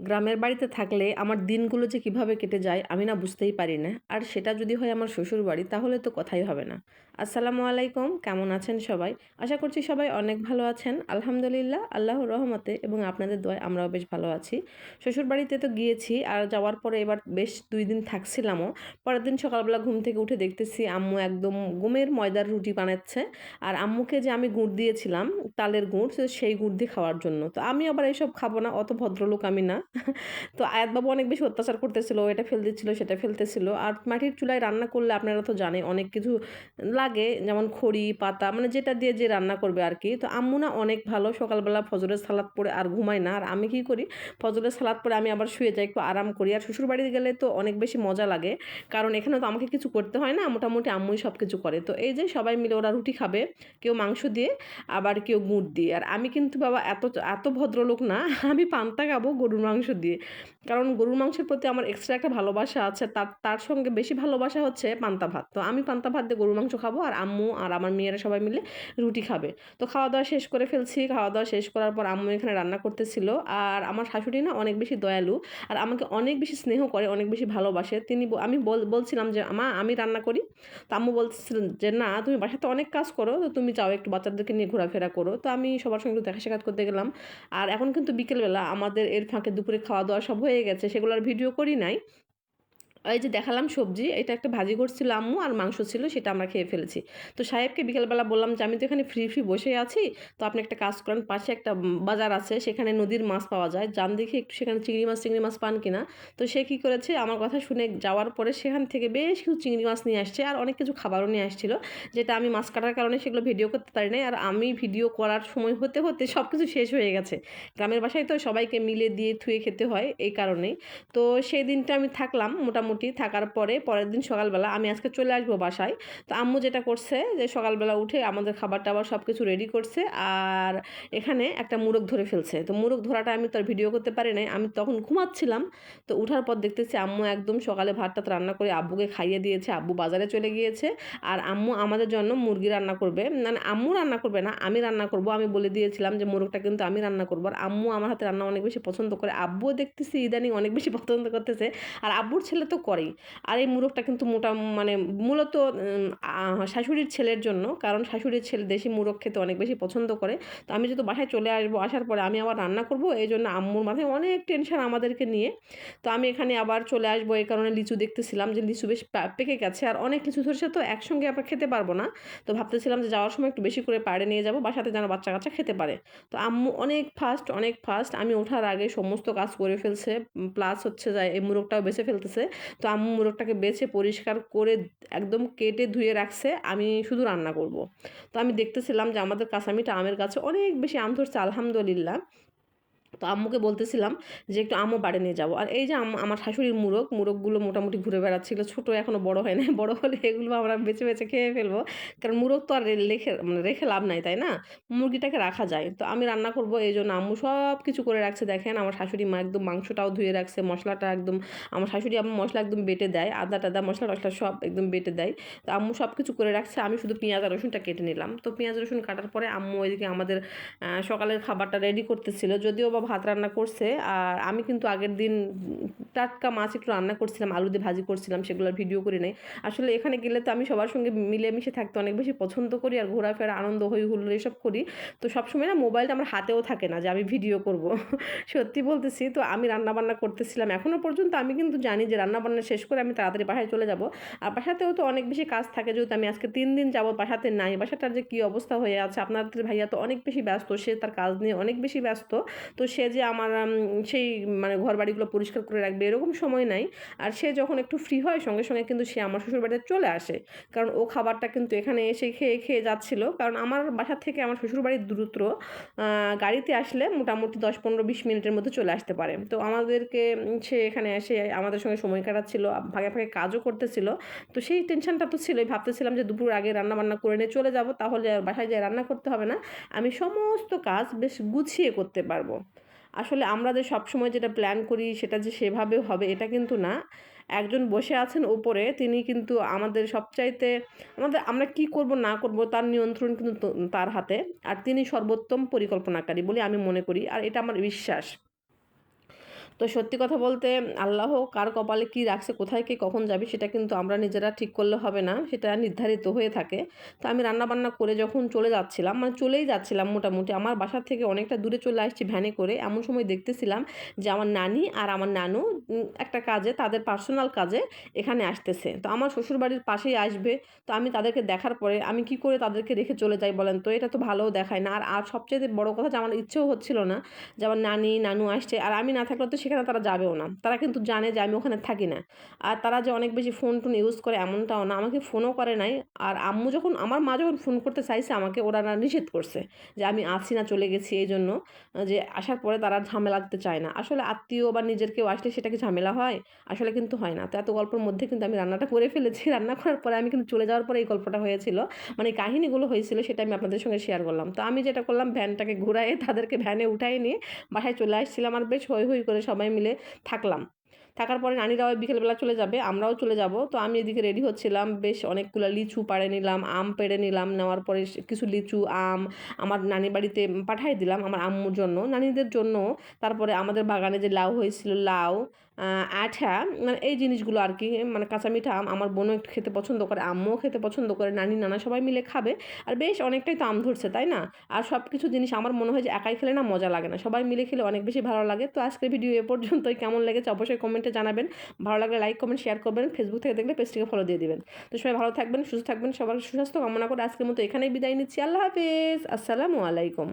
গ্রামের বাড়িতে থাকলে আমার দিনগুলো যে কীভাবে কেটে যায় আমি না বুঝতেই পারি না। আর সেটা যদি হয় আমার শ্বশুর বাড়ি তাহলে তো কথাই হবে না। আসসালামু আলাইকুম, কেমন আছেন সবাই? আশা করছি সবাই অনেক ভালো আছেন। আলহামদুলিল্লাহ আল্লাহর রহমতে এবং আপনাদের দোয়ায় আমরাও বেশ ভালো আছি। শ্বশুর বাড়িতে তো গিয়েছি, আর যাওয়ার পরে এবার বেশ দুই দিন থাকছিলামও। পরের দিন সকালবেলা ঘুম থেকে উঠে দেখতেছি আম্মু একদম গুমের ময়দার রুটি বানাচ্ছে। আর আম্মুকে যে আমি গুড় দিয়েছিলাম, তালের গুড় সেই গুড় দিয়ে খাওয়ার জন্য। তো আমি আবার এইসব খাব না, অত ভদ্রলোক আমি না। তো আয়াতবাবু অনেক বেশি অত্যাচার করতেছিল এটা ফেল দিচ্ছিল, সেটা ফেলতেছিল। আর মাটির চুলায় রান্না করলে আপনারা তো জানে অনেক কিছু লাগে যেমন খড়ি, পাতা মানে যেটা দিয়ে যে রান্না করবে আর কি তো আম্মু না অনেক ভালো, সকালবেলা ফজরের সালাদ পরে আর ঘুমাই না। আর আমি কি করি, ফজরের সালাদ পরে আমি আবার শুয়ে যাই, একটু আরাম করি। আর শ্বশুর বাড়িতে গেলে তো অনেক বেশি মজা লাগে। কারণ এখানে তো আমাকে কিছু করতে হয় না, মোটামুটি আম্মুই সব কিছু করে। তো এই যে সবাই মিলে ওরা রুটি খাবে, কেউ মাংস দিয়ে, আবার কেউ গুড় দিয়ে। আর আমি কিন্তু বাবা এত এত ভদ্রলোক না, আমি পান্তা খাব গরুর মাংস দিয়ে। কারণ গরুর মাংসের প্রতি আমার এক্সট্রা একটা ভালোবাসা আছে, তার তার সঙ্গে বেশি ভালোবাসা হচ্ছে পান্তা ভাত। তো আমি পান্তা ভাত দিয়ে গরুর মাংস খাব আর আম্মু আর আমার মেয়েরা সবাই মিলে রুটি খাবে। তো খাওয়া দাওয়া শেষ করে ফেলছি, খাওয়া দাওয়া শেষ করার পর আম্মু এখানে রান্না করতেছিল আর আমার শাশুড়ি না অনেক বেশি দয়ালু আর আমাকে অনেক বেশি স্নেহ করে, অনেক বেশি ভালোবাসে। তিনি আমি বল, বলছিলাম যে, মা, আমি রান্না করি। তো আম্মু বলছিলেন যে, না, তুমি বাসাতে অনেক কাজ করো, তো তুমি যাও একটু বাচ্চাদেরকে নিয়ে ঘোরাফেরা করো। তো আমি সবার সঙ্গে একটু দেখা সাক্ষাৎ করতে গেলাম। আর এখন কিন্তু বিকেলবেলা আমাদের এর ফাঁকে দুপুরে খাওয়া দাওয়া সব হয়ে গেছে সেগুলো আর ভিডিও করি নাই। এই যে দেখালাম সবজি, এটা একটা ভাজি করছিল আম্মু আর মাংস ছিল, সেটা আমরা খেয়ে ফেলেছি। তো সাহেবকে বিকেলবেলা বললাম যে, আমি তো এখানে ফ্রি ফ্রি বসে আছি, তো আপনি একটা কাজ করেন, পাশে একটা বাজার আছে, সেখানে নদীর মাছ পাওয়া যায়। যান দেখে একটু সেখানে চিংড়ি মাছ চিংড়ি মাছ পান কিনা। তো সে কী করেছে, আমার কথা শুনে যাওয়ার পরে সেখান থেকে বেশ কিছু চিংড়ি মাছ নিয়ে আসছে আর অনেক কিছু খাবারও নিয়ে আসছিল, যেটা আমি মাছ কাটার কারণে সেগুলো ভিডিও করতে পারি নাই। আর আমি ভিডিও করার সময় হতে হতে সব কিছু শেষ হয়ে গেছে। গ্রামের বাসায় তো সবাইকে মিলে দিয়ে থুয়ে খেতে হয়, এই কারণেই। তো সেই দিনটা আমি থাকলাম, মোটামুটি থাকার পরে পরের দিন সকালবেলা আমি আজকে চলে আসব বাসায়। তো আম্মু যেটা করছে যে সকালবেলা উঠে আমাদের খাবার টাবার সব কিছু রেডি করছে আর এখানে একটা মুরগ ধরে ফেলছে। তো মুরগ ধরাটা আমি তো আর ভিডিও করতে পারি নাই। আমি তখন ঘুমাচ্ছিলাম। তো উঠার পর দেখতেছি আম্মু একদম সকালে ভাতটা রান্না করে আব্বুকে খাইয়ে দিয়েছে। আব্বু বাজারে চলে গিয়েছে আর আম্মু আমাদের জন্য মুরগি রান্না করবে। মানে আম্মু রান্না করবে না, আমি রান্না করব। আমি বলে দিয়েছিলাম যে মোরগটা কিন্তু আমি রান্না করব। আর আম্মু আমার হাতে রান্না অনেক বেশি পছন্দ করে। আব্বুও দেখতেছি ইদানিং অনেক বেশি পছন্দ করতেছে। আর আব্বুর ছেলে তো করেই। আর এই মুরগটা কিন্তু মোটা মানে মূলত শাশুড়ির ছেলের জন্য, কারণ শাশুড়ির ছেলে দেশি মুরগ খেতে অনেক বেশি পছন্দ করে। তো আমি যেহেতু বাসায় চলে আসব, আসার পরে আমি আবার রান্না করব, এই জন্য আম্মুর মাথায় অনেক টেনশন আমাদেরকে নিয়ে। তো আমি এখানে আবার চলে আসব, এই কারণে লিচু দেখতেছিলাম যে লিচু বেশ পেকে গেছে, আর অনেক লিচু ধরেছে তো একসঙ্গে আবার খেতে পারব না। তো ভাবতেছিলাম যে যাওয়ার সময় একটু বেশি করে পাড়ে নিয়ে যাব, বাসাতে যেন বাচ্চা কাচ্চা খেতে পারে। তো আম্মু অনেক ফাস্ট অনেক ফাস্ট আমি ওঠার আগে সমস্ত কাজ করে ফেলছে প্লাস হচ্ছে যায় এই মুরগটাও বেছে ফেলতেছে। তো আম্মু মোরগটাকে বেছে পরিষ্কার করে একদম কেটে ধুয়ে রাখছে, আমি শুধু রান্না করব। তো আমি দেখতেছিলাম যে আমাদের কাসামিটা আমের গাছে অনেক বেশি আম ধরছে, আলহামদুলিল্লাহ। তো আম্মুকে বলতেছিলাম যে একটু আমও বাড়ি নিয়ে যাব। আর এই যে আম- আমার শাশুড়ির মুরগ, মুরগগুলো মোটামুটি ঘুরে বেড়াচ্ছিল। ছোটো এখনও বড় হয় না বড় হলে এগুলো আমরা বেছে বেছে খেয়ে ফেলব। কারণ মুরগ তো আর রেখে মানে রেখে লাভ নাই, তাই না? মুরগিটাকে রাখা যায়। তো আমি রান্না করব এই জন্য আম্মু সব কিছু করে রাখছে। দেখেন আমার শাশুড়ি মা একদম মাংসটাও ধুয়ে রাখছে, মশলাটা একদম, আমার শাশুড়ি আম্মু মশলা একদম বেটে দেয়। আদা টাদা, মশলা টশলা সব একদম বেটে দেয়। তো আম্মু সব কিছু করে রাখছে। আমি শুধু পেঁয়াজ আর রসুনটা কেটে নিলাম। তো পেঁয়াজ রসুন কাটার পরে আম্মু ওইদিকে আমাদের সকালের খাবারটা রেডি করতেছিল। যদিও বা ভাত রান্না করছে, আর আমি কিন্তু আগের দিন টাটকা মাছ একটু রান্না করছিলাম, আলু দিয়ে ভাজি করছিলাম সেগুলোর ভিডিও করি নাই। আসলে এখানে গেলে তো আমি সবার সঙ্গে মিলেমিশে থাকতে অনেক বেশি পছন্দ করি, আর ঘোরাফেরা, আনন্দ হই হুল্লোড় এসব করি। তো সবসময় না মোবাইলটা আমার হাতেও থাকে না যে আমি ভিডিও করব। সত্যি বলতেছি, তো আমি রান্না বান্না করতেছিলাম। এখনও পর্যন্ত আমি কিন্তু জানি যে রান্না বান্না শেষ করে আমি তাড়াতাড়ি বাসায় চলে যাব। আর বাসাতেও তো অনেক বেশি কাজ থাকে, যেহেতু আমি আজকে তিন দিন যাব বাসাতে নাই। বাসাটার যে কী অবস্থা হয়ে আছে, আপনাদের ভাইয়া তো অনেক বেশি ব্যস্ত, সে তার কাজ নিয়ে অনেক বেশি ব্যস্ত। তো সে যে আমার সেই মানে ঘর বাড়িগুলো পরিষ্কার করে রাখবে এরকম সময় নাই। আর সে যখন একটু ফ্রি হয়, সঙ্গে সঙ্গে কিন্তু সে আমার শ্বশুর বাড়িতে চলে আসে। কারণ ও খাবারটা কিন্তু এখানে এসে খেয়ে খেয়ে যাচ্ছিল। কারণ আমার বাসা থেকে আমার শ্বশুর বাড়ির দূরত্ব গাড়িতে আসলে মোটামুটি দশ, পনেরো, বিশ মিনিটের মধ্যে চলে আসতে পারে। তো আমাদেরকে সে এখানে এসে আমাদের সঙ্গে সময় কাটাচ্ছিল, ভাগে ভাগে কাজও করতেছিল। তো সেই টেনশনটা তো ছিলই। ভাবতেছিলাম যে দুপুর আগে রান্না বান্না করে নিয়ে চলে যাব। তাহলে বাসায় যেয়ে রান্না করতে হবে না। আমি সমস্ত কাজ বেশ গুছিয়ে করতে পারব। আসলে আমরা যে সবসময় যেটা প্ল্যান করি সেটা যে সেভাবে হবে, এটা কিন্তু না। একজন বসে আছেন ওপরে, তিনি কিন্তু আমাদের সবচাইতে আমাদের আমরা কি করব, না করব, তার নিয়ন্ত্রণ কিন্তু তার হাতে। আর তিনি সর্বোত্তম পরিকল্পনাকারী বলে আমি মনে করি। আর এটা আমার বিশ্বাস। তো সত্যি কথা বলতে আল্লাহ কার কপালে কী রাখছে, কোথায় কে কখন যাবে সেটা কিন্তু আমরা নিজেরা ঠিক করলে হবে না, সেটা নির্ধারিত হয়ে থাকে। তো আমি রান্নাবান্না করে যখন চলে যাচ্ছিলাম মানে চলেই যাচ্ছিলাম মোটামুটি, আমার বাসা থেকে অনেকটা দূরে চলে আসছি ভ্যানে করে, এমন সময় দেখতেছিলাম যে আমার নানি আর আমার নানু একটা কাজে, তাদের পার্সোনাল কাজে এখানে আসতেছে। তো আমার শ্বশুরবাড়ির পাশেই আসবে, তো আমি তাদেরকে দেখার পরে আমি কি করে তাদেরকে রেখে চলে যাই বলেন তো? এটা তো ভালোও দেখায় না। আর আর সবচেয়ে বড় কথা যে আমার ইচ্ছেও হচ্ছিল না যে আমার নানি, নানু আসছে। আর আমি না থাকলে তো সেখানে তারা যাবেও না। তারা কিন্তু জানে যে আমি ওখানে থাকি না। আর তারা যে অনেক বেশি ফোন টোন ইউজ করে এমনটাও না। আমাকে ফোনও করে নাই। আর আম্মু যখন, আমার মা যখন ফোন করতে চাইছে, আমাকে ওরা না নিষেধ করছে যে আমি আছি না, চলে গেছি এই জন্য, যে আসার পরে তারা ঝামেলা দিতে চায় না। আসলে আত্মীয় বা নিজের কেউ আসলে সেটা কি ঝামেলা হয়? আসলে কিন্তু হয় না। তো এত গল্পের মধ্যে কিন্তু আমি রান্নাটা করে ফেলেছি। রান্না করার পরে আমি কিন্তু চলে যাওয়ার পরে এই গল্পটা হয়েছিল। মানে কাহিনিগুলো হয়েছিল সেটা আমি আপনাদের সঙ্গে শেয়ার করলাম। তো আমি যেটা করলাম ভ্যানটাকে ঘুরাই তাদেরকে ভ্যানে উঠাই নিয়ে বাসায় চলে আসছিলাম আর বেশ হই হই করে সবাই মিলে থাকলাম। থাকার পরে নানিরাও বিকেলবেলা চলে যাবে, আমরাও চলে যাব। তো আমি এদিকে রেডি হচ্ছিলাম, বেশ অনেকগুলো লিচু পাড়ে নিলাম, আম পেড়ে নিলাম, নেওয়ার পরে কিছু লিচু, আম আমার নানি বাড়িতে পাঠাই দিলাম আমার আম্মুর জন্য। নানিদের জন্য তারপরে আমাদের বাগানে যে লাউ হয়েছিল, লাউ আঠা মানে এই জিনিসগুলো আর কি মানে কাঁচা মিঠা আম আমার বোনও একটু খেতে পছন্দ করে, আম্মুও খেতে পছন্দ করে, নানি, নানা সবাই মিলে খাবে। আর বেশ অনেকটাই তো আম ধরছে, তাই না? আর সব কিছু জিনিস আমার মনে হয় যে একাই খেলে না মজা লাগে না, সবাই মিলে খেলে অনেক বেশি ভালো লাগে। তো আজকের ভিডিও এ পর্যন্তই, কেমন লেগেছে অবশ্যই কমেন্টে জানাবেন। ভালো লাগলে লাইক কমেন্ট শেয়ার করবেন ফেসবুক থেকে দেখলে পেজটিকে ফলো দিয়ে দেবেন। তো সবাই ভালো থাকবেন, সুস্থ থাকবেন, সবার সুস্বাস্থ্য কামনা করে আজকের মতো এখানেই বিদায় নিচ্ছি, আল্লাহ হাফেজ, আসসালামু আলাইকুম।